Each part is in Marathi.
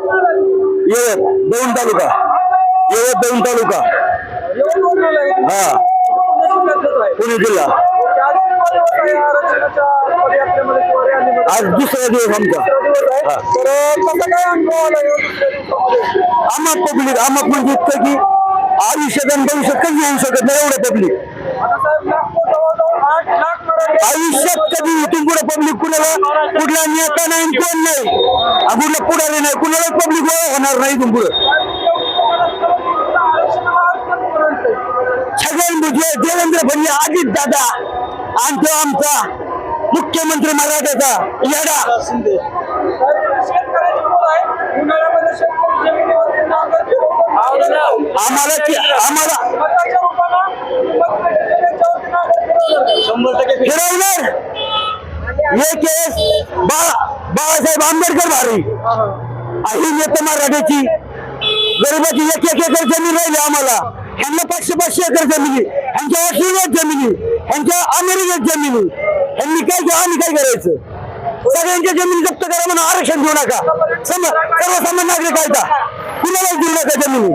येवत दोन तालुका. येवत दोन तालुका. हा. पुणे जिल्हा. आज दुसरा दिवस आमचा. हा. आम्हा पब्लिक आम्हा म्हणजे इतकं की आयुष्यात आणि भविष्यात कधी येऊ शकत नाही एवढं पब्लिक आयुष्यात कधी इथून पुढे पब्लिक कुणाला कुठला नेता नाही कोण नाही. कुठला पुढारी नाही कुणालाच पब्लिक होणार नाही इथून पुढे. छगन भुजबळ देवेंद्र भैया अजित दादा आणि तो आमचा मुख्यमंत्री मराठ्याचा येडा. आम्हाला आम्हाला फिरवणार हे केस बा- बाळासाहेब आंबेडकर भारी. ही येत मराठ्याची गरिबाची एक एक एकर जमीन राहिली आम्हाला. ह्यांना पाचशे पाचशे एकर जमिनी ह्यांच्या ऑस्ट्रेलियात जमिनी ह्यांच्या अमेरिकेत जमिनी ह्यांनी काय घ्या आम्ही काय करायचं? सगळ्यांच्या जमिनी जप्त करा म्हणून आरक्षण देऊ नका. सम सर्वसामान्य नागरिक कायदा कुणालाच देऊ नका जमिनी.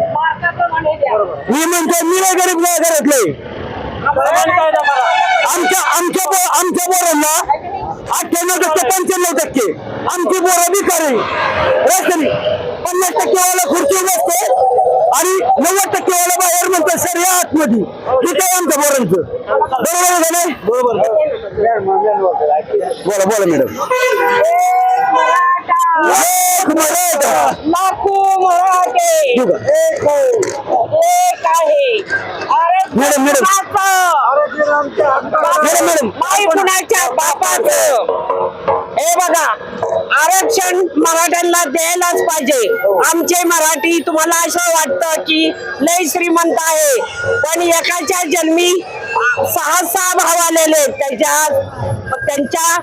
मी म्हणतो मी नाही गरीब नाही घरातले. आमच्या आमच्या आमच्या पोरांना अठ्ठ्याण्णव टक्के पंच्याण्णव टक्के. आमची पोरं भिकारी. राशन पन्नास टक्के वाला खुर्ची बसते आणि नव्वद टक्के वाला बाहेर म्हणतो सर या आतमध्ये ठीक आहे आमच्या पोरांचं. बरोबर आहे का नाही? बरोबर. बोला बोला मॅडम. एक मराठा. लाखो मराठे. ठीक आहे. एक एक आहे. अरे मॅडम, मॅडम. Madam, madam. नाही कुणाच्या बापाचं? हे बघा. आरक्षण मराठ्यांना द्यायलाच पाहिजे. आमचे मराठी तुम्हाला असं वाटतं की लय श्रीमंत आहे पण एकाच्या जन्मी सहा सहा भाव आलेले. त्याच्या त्यांच्या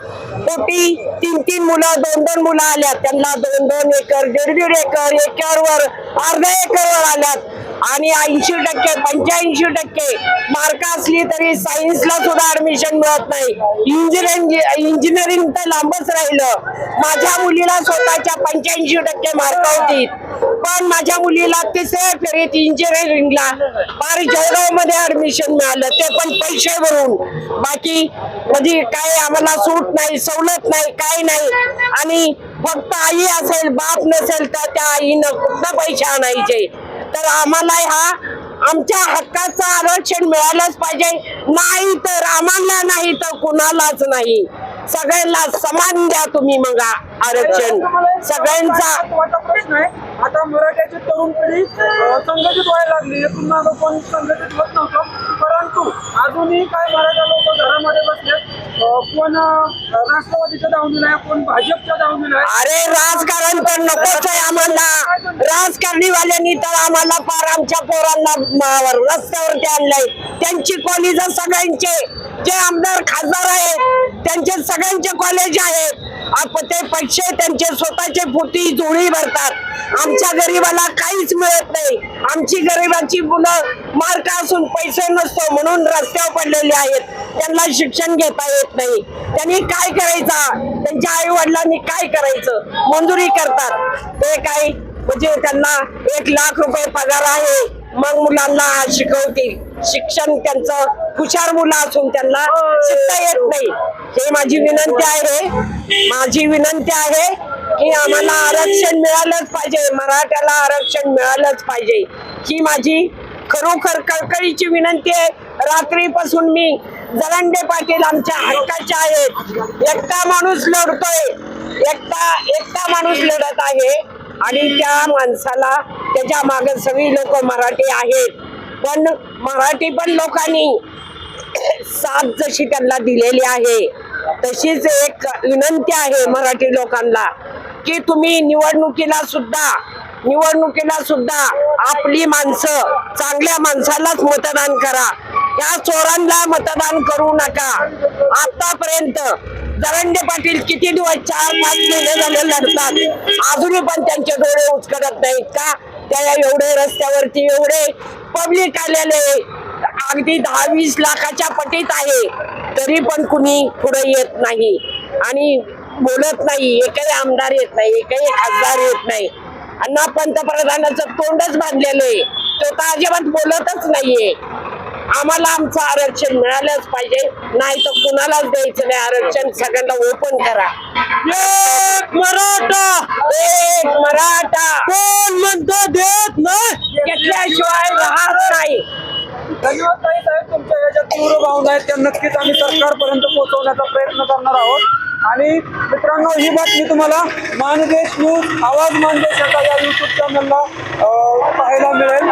पोटी तीन तीन मुलं दोन दोन मुलं आल्यात. त्यांना दोन दोन एकर दीड दीड एकर एकरवर अर्धा एकरवर आल्यात. आणि ऐंशी टक्के पंच्याऐंशी टक्के मार्क असली तरी सायन्सला सुद्धा ऍडमिशन मिळत नाही. इंजिनिअरिंग इंजिनिअरिंग तर लांबच राहिलं. माझ्या मुलीला स्वतःच्या पंच्याऐंशी टक्के मार्क होती पण माझ्या मुलीला तिसऱ्या फेरीत इंजिनिअरिंगला फार जळगावमध्ये ऍडमिशन मिळालं. ते पण पैसे भरून. बाकी म्हणजे काय आम्हाला सूट नाही सवलत नाही काय नाही. आणि फक्त आई असेल बाप नसेल तर त्या आईनं कुठं पैसे आणायचे. तर आम्हाला हा आमच्या हक्काचं आरक्षण मिळालंच पाहिजे. नाही तर आम्हाला नाही तर कुणालाच नाही. सगळ्यांना समान द्या तुम्ही मग आरक्षण. सगळ्यांचा आता मराठ्याची तरुण पिढी संघटित व्हायला लागली. पुन्हा मागं संघटित होत नव्हतं. परंतु अजूनही काय मराठा लोक घरामध्ये बसलेत. कोण राष्ट्रवादीच्या दावणीला आहे कोण भाजपच्या दावणीला आहे. अरे राजकारण तर नकोच आहे आम्हाला. राजकारणीवाल्यांनी तर आम्हाला फार आमच्या पोरांना म- रस्त्यावरती आणलंय. त्यांची कॉलेज सगळ्यांचे. जे आमदार खासदार आहेत त्यांचे सगळ्यांचे कॉलेज आहेत. ते पैसे त्यांचे स्वतःचे पोटी जोडी भरतात. आमच्या गरीबाला काहीच मिळत नाही. आमची गरीबाची मुलं मार्क असून पैसे नसतो म्हणून रस्त्यावर पडलेले आहेत. त्यांना शिक्षण घेता येत नाही. त्यांनी काय करायचं? त्यांच्या आई वडिलांनी काय करायचं? मंजुरी करतात. ते काय म्हणजे त्यांना एक लाख रुपये पगार आहे. मग मुलांना शिकवतील. शिक्षण त्यांचं हुशार मुलं असून त्यांना शिकता येत नाही. हे माझी विनंती आहे. माझी विनंती आहे की आम्हाला आरक्षण मिळालंच पाहिजे. मराठ्याला आरक्षण मिळालंच पाहिजे. ही माझी खरोखर कळकळीची विनंती आहे. रात्रीपासून मी जरांडे पाटील आमच्या हक्काचे आहेत. एकटा माणूस लढतोय. एकटा एकटा माणूस लढत आहे. आणि त्या माणसाला त्याच्यामागे सगळी लोक मराठी आहेत. पण मराठी पण लोकांनी साथ जशी त्यांना दिलेली आहे तशीच एक विनंती आहे मराठी लोकांना की तुम्ही निवडणुकीला सुद्धा निवडणुकीला सुद्धा आपली माणसं चांगल्या माणसालाच मतदान करा. या चोरांना मतदान करू नका. आतापर्यंत दरंडे पाटील किती दिवस चार पाच महिने झाले लढतात. अजूनही पण त्यांचे डोळे उचकडत नाहीत का? त्या एवढे रस्त्यावरती एवढे पब्लिक आलेले. अगदी दहा वीस लाखाच्या पटीत आहे. तरी पण कुणी पुढे येत नाही. आणि बोलत नाही. एकही आमदार येत नाही. एकही खासदार येत नाही. ना पंतप्रधानाचं तोंडच बांधलेलं आहे. तो तर अजिबात बोलतच नाहीये. आम्हाला आमचं आरक्षण मिळालंच पाहिजे. नाही तर कुणालाच द्यायचं नाही. आरक्षण सगळ्यांना ओपन करा. एक मराठा. एक मराठा. कोण म्हणतो देत नाही? घेतल्याशिवाय राहत नाही. धन्यवाद ताई साहेब तुमच्या या ज्या तीव्र भावना आहेत त्या नक्कीच आम्ही सरकारपर्यंत पोहोचवण्याचा प्रयत्न करणार आहोत. आणि मित्रांनो ही बातमी तुम्हाला मानदेश न्यूज आवाज मानदेश याचा या युट्यूब चॅनलला पाहायला मिळेल.